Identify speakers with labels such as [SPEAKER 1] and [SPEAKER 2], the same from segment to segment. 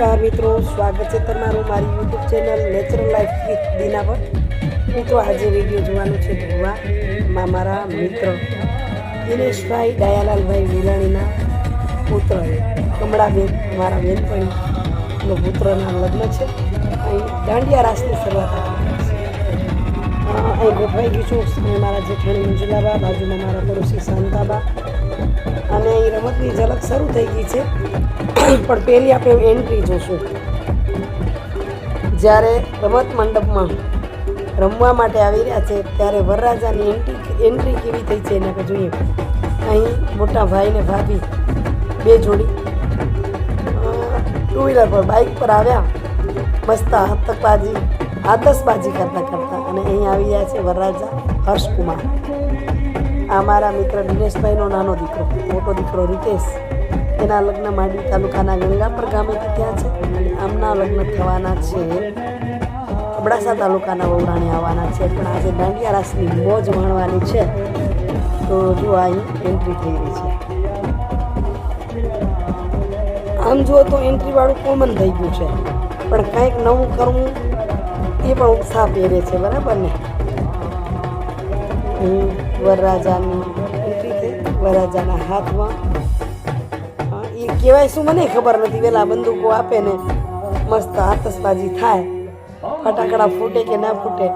[SPEAKER 1] નમસ્કાર મિત્રો, સ્વાગત છે તમારું મારી YouTube channel natural life with Dina પર મિત્રો, આજે વીડિયો જોવાનું છે ગોવામાં મારા મિત્ર દિનેશભાઈ દયાલાલભાઈ વિરાણીના પુત્ર કમળાબેન, મારા બેનપણીનો પુત્રના લગ્ન છે. અહીં દાંડિયા રાસની શરૂઆત અહીં ગોઠવાઈ ગયું છું. મારા જેઠાણી મંજુલાબા, બાજુમાં મારા પડોશી શાંતાબા અને અહીં રમતની ઝલક શરૂ થઈ ગઈ છે. પણ પહેલી આપણે એન્ટ્રી જોશું. જ્યારે રમત મંડપમાં રમવા માટે આવી રહ્યા છે, ત્યારે વરરાજાની એન્ટ્રી એન્ટ્રી કેવી થઈ છે એને જોઈએ. અહીં મોટા ભાઈ ને ભાભી બે જોડી ટુ વ્હીલર પર બાઇક પર આવ્યા. બસતા હતકબાજી આતશબાજી કરતા કરતા અને અહીં આવી રહ્યા છે વરરાજા હર્ષકુમાર. આ મારા મિત્ર દિનેશભાઈનો નાનો દીકરો, મોટો દીકરો રિતેશ. એના લગ્ન માંડવી તાલુકાના ગંગાપર ગામેથી ત્યાં છે અને આમના લગ્ન થવાના છે અબડાસા તાલુકાના વવરાણી આવવાના છે. પણ આજે દાંડિયા રાસની મોજ માણવાની છે. તો જો અહીં એન્ટ્રી થઈ રહી છે. આમ જુઓ તો એન્ટ્રીવાળું કોમન થઈ ગયું છે. પણ કંઈક નવું કરવું એ પણ ઉત્સાહ પહેરે છે, બરાબર ને? અહીં વરરાજાની વરરાજાના હાથમાં. એ કહેવાય શું? મને ખબર નથી. વેલા બંદૂકો આપે ને મસ્ત આતશબાજી થાય. ફટાકડા ફૂટે કે ના ફૂટે.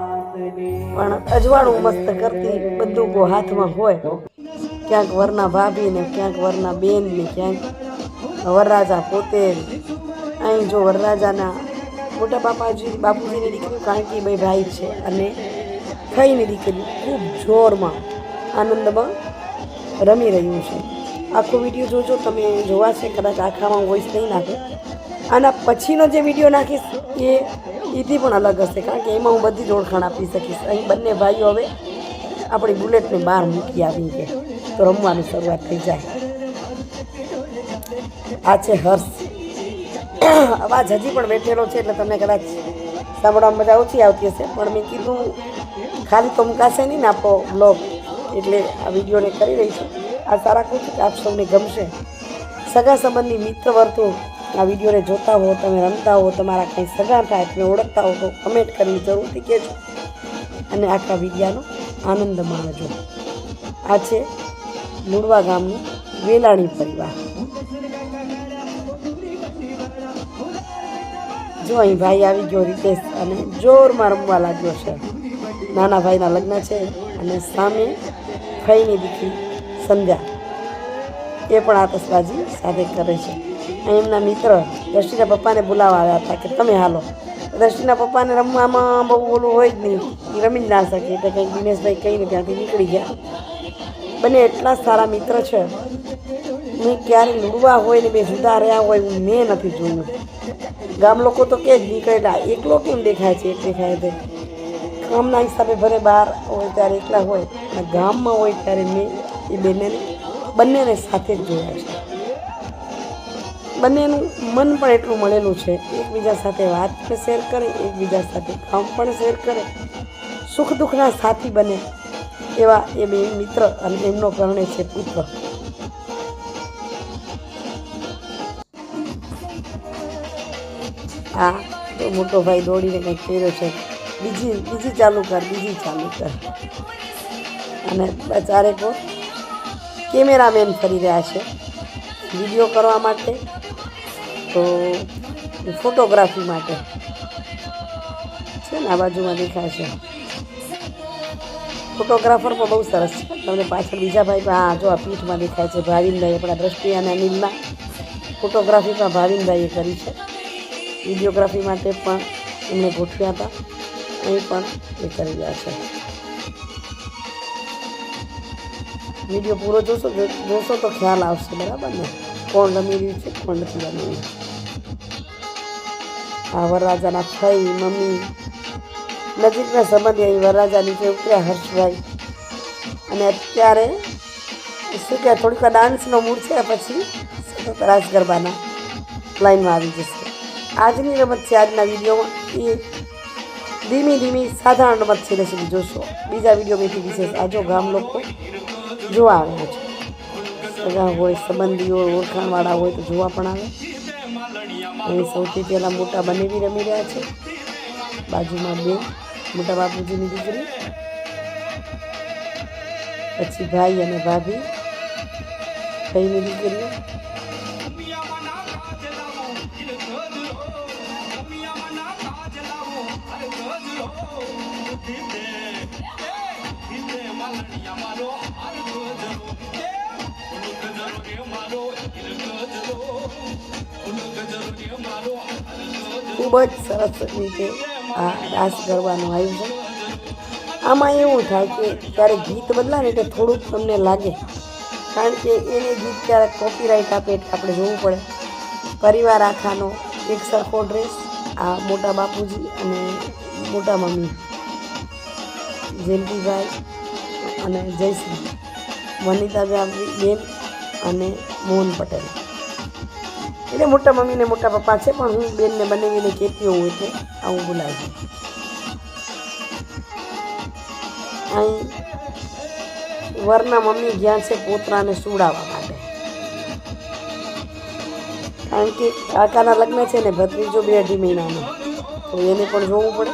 [SPEAKER 1] પણ અજવાળું મસ્ત કરતી બંદૂકો હાથમાં હોય. ક્યાંક વરના ભાભી ને, ક્યાંક વરના બેન ને, ક્યાંક વરરાજા પોતે. અહીં જો વરરાજાના મોટા બાપાજી, બાપુજીની દીકરી કાંકીભાઈ ભાઈ છે અને થઈને દીકરી ખૂબ જોરમાં આનંદમાં રમી રહ્યું છે. આખો વીડિયો જોજો, તમે જોવા છે, કદાચ આખામાં વોઇસ નહીં નાખે. આના પછીનો જે વીડિયો નાખીશ, એ એથી પણ અલગ હશે, કારણ કે એમાં હું બધી જ ઓળખાણ આપી શકીશ. અહીં બંને ભાઈઓ હવે આપણી બુલેટને બહાર મૂકી આવી છે તો રમવાની શરૂઆત થઈ જાય. આ છે હર્ષ. અવાજ હજી પણ બેઠેલો છે, એટલે તમને કદાચ સાંભળવામાં મજા ઓછી આવતી હશે. પણ મેં કીધું, ખાલી તો મુકાશે નહીં ને આપો બ્લોગ એટલે આ વિડીયોને કરી રહી છું આ સારા કુછ આપ સૌને ગમશે. સગા સંબંધી મિત્ર વર્તુળ આ વિડીયોને જોતા હો, તમે રમતા હો, તમારા કંઈ સગા થાય તમે ઓળખતા હો, તો કમેન્ટ કરીને જરૂરથી કહેજો. અને આખા વિડીયાનો આનંદ માણજો. આ છે લુડવા ગામનું વેલાણી પરિવાર. જો અહીં ભાઈ આવી ગયો રીતેશ અને જોરમાં રમવા લાગ્યો છે. નાના ભાઈના લગ્ન છે અને સામે ફઈની દીકરી, સંધ્યા. એ પણ આતશબાજી સાથે કરે છે. એમના મિત્ર દ્રષ્ટિના પપ્પાને બોલાવવા આવ્યા હતા કે તમે હાલો. દ્રષ્ટિના પપ્પાને રમવામાં બહુ ઓલું હોય જ નહીં. એ રમી જ ના શકે. એટલે કંઈક દિનેશભાઈ કહીને ત્યાંથી નીકળી ગયા. બંને એટલા સારા મિત્ર છે. મેં ક્યારે લૂડવા હોય ને બે જુદા રહ્યા હોય હું મેં નથી જોયું. ગામ લોકો તો કે જ નીકળેલા એકલો કેમ દેખાય છે, એક દેખાય છે કામના હિસાબે ભલે બહાર હોય ત્યારે એકલા હોય અને ગામમાં હોય ત્યારે મેં એ બંનેને બંનેને સાથે જ જોયા છે. બંનેનું મન પણ એટલું મળેલું છે, એકબીજા સાથે વાત પણ શેર કરે, એકબીજા સાથે કામ પણ શેર કરે, સુખ દુઃખના સાથી બને એવા એ બે મિત્ર અને એમનો પરણે છે પુત્ર. આ મોટો ભાઈ દોડીને કંઈક કર્યો છે. બીજી બીજી ચાલુ કર, બીજી ચાલુ કર. અને ચારેકો કેમેરામેન ફરી રહ્યા છે. વીડિયો કરવા માટે, તો ફોટોગ્રાફી માટે. છે ને, આ બાજુમાં દેખાય છે. ફોટોગ્રાફર પણ બહુ સરસ છે. તમને પાછળ બીજા ભાઈ પણ, હા, જો આ પીઠમાં દેખાય છે ભાવિનભાઈ આપણા દ્રષ્ટિ અને અનિલના ફોટોગ્રાફી પણ ભાવિનભાઈએ કરી છે. વિડીયોગ્રાફી માટે પણ એમણે ગોઠવ્યા હતા. અહીં પણ નીકળી રહ્યા છે. વીડિયો પૂરો જોશો જોશો તો ખ્યાલ આવશે, બરાબર ને? કોણ રમી રહ્યું છે, કોણ નથી રમી રહ્યું. આ વરરાજાના ફઈ, મમ્મી, નજીકના સંબંધી અહીં વરરાજા નીચે ઉતર્યા હર્ષભાઈ. અને અત્યારે શું કહેવાય, થોડીક ડાન્સનો મૂડ છે, પછી સતત રાસ ગરબાના લાઈનમાં આવી જશે. આજની રમત છે, આજના વિડીયોમાં એ ધીમી ધીમી સાધારણ રમત છે સુધી જોશો. બીજા વિડીયોમાંથી વિશેષ આજો ગામ લોકો જોવા આવ્યા છે. સગા હોય સંબંધીઓ ઓળખાણવાળા હોય તો જોવા પણ આવે. અહીં સૌથી પહેલાં મોટા બનેવી રમી રહ્યા છે. બાજુમાં બે, મોટા બાપુજીની દીકરી, પછી ભાઈ અને ભાભી, ભાઈની દીકરીઓ. ખૂબ જ સરસ રીતે આ રાસ કરવાનું આયોજન. આમાં એવું થાય કે ત્યારે ગીત બદલાય ને એટલે થોડુંક તમને લાગે. કારણ કે એને ગીત ક્યારેક કોપીરાઇટ આપે એટલે આપણે જોવું પડે. પરિવાર આખાનો એક સરખો ડ્રેસ આ મોટા બાપુજી અને મોટા મમ્મી. જયંતિભાઈ અને જયશ્રી. વનિતાબેન, બેન અને મોહન પટેલ. એટલે મોટા મમ્મી ને મોટા પપ્પા છે, પણ હું બેનને બનાવીને કહેતી હોઉં એટલે આવું બોલાવી અહીં વરના મમ્મી ગયા છે પોતરાને સુડાવવા માટે. કારણ કે કાકાના લગ્ન છે ને ભત્રીજો બે અઢી મહિનાનો. તો એને પણ જોવું પડે.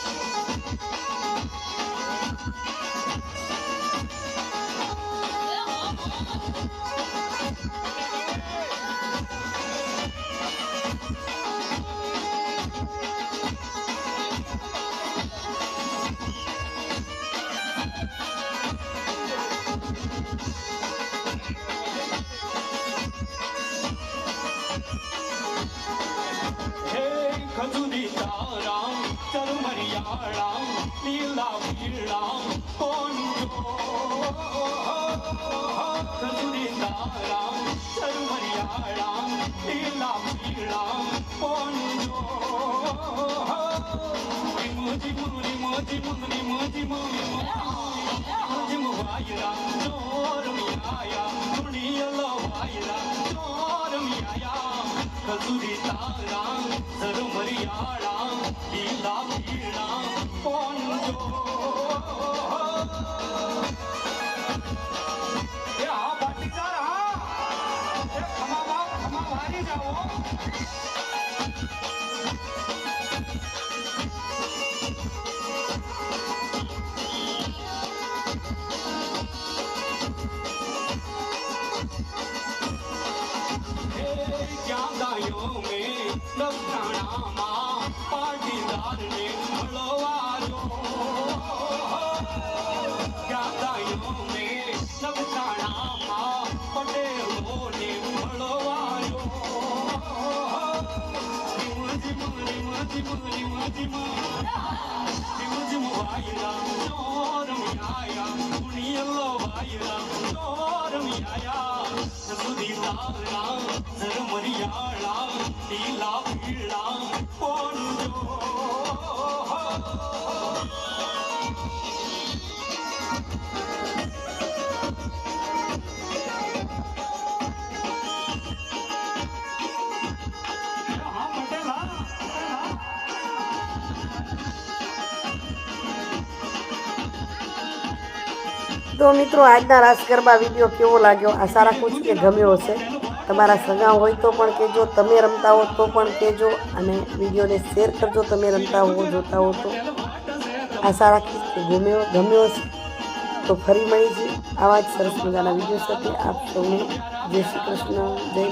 [SPEAKER 2] ખજૂરી તારા ચરમરિયાળા લીલા પીળા કોણ જો મોજી મુરી મોજી મુરી મોજી મુરી મોજી મુવાયરા ચોર મિયાયા દુનિયા લવાયરા ચોર તારામ ઝરમરિયાળા લીલા પીરણામ કોણ જો ખમા જાઓ. ગાયો મેં મળવાયો ક્યાં ગાયો મેં લખાણામાં પટેલોને મળવાયો જીમ જીમ જીમ જીમ સુધી તારા ઝરમરિયાળા લીલા પીળા
[SPEAKER 1] તો મિત્રો, આજના રાસ ગરબા વીડિયો કેવો લાગ્યો? આશા રાખું છું કે ગમ્યો હશે? તમારા સગા હોય તો પણ કહેજો, તમે રમતા હો તો પણ કહેજો, અને વિડીયોને શેર કરજો, તમે રમતા હો, જોતા હો તો. આશા રાખીશ કે ગમ્યો ગમ્યો હશે? તો ફરી મળીશું. આવા જ સરસ મજાના વીડિયો સાથે. આપ સૌને જય શ્રી કૃષ્ણ. જય